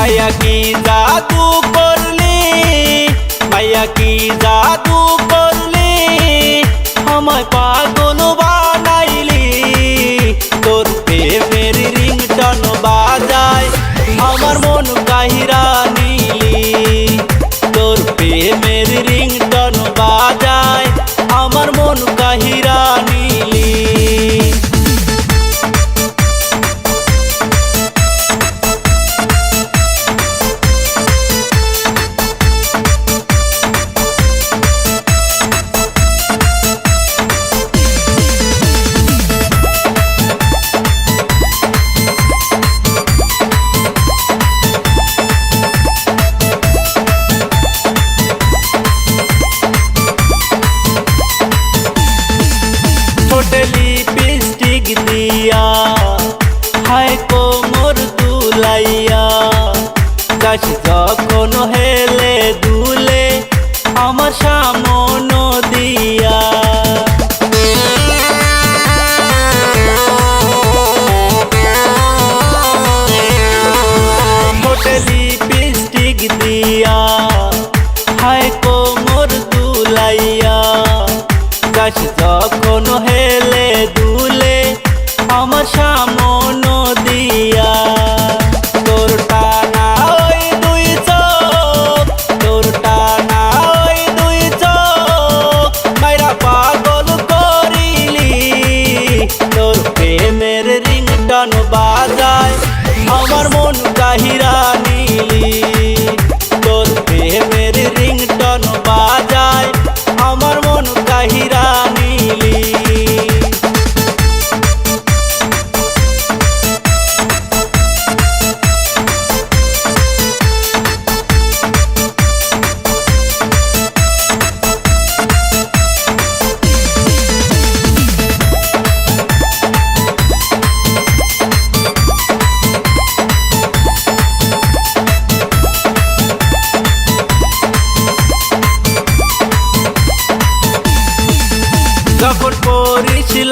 मैया की जादू कर ली मैया की जादू कर ली हमारे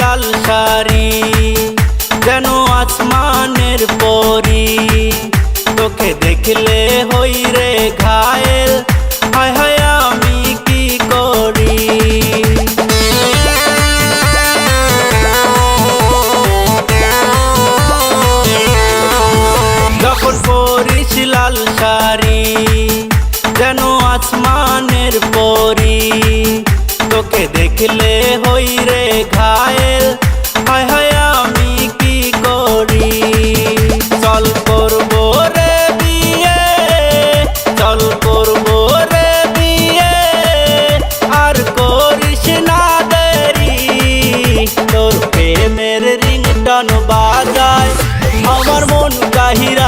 লাল শাড়ি, যেন আসমানের পরি। তোকে দেখলে হই রে ঘায়েল, হায় হায় আমি কি করি? যখন পরিস লাল শাড়ি, যেন আসমানের পরি তোকে দেখলে প্রেমের রিংটন বাজায়। আমার মন কাহিরা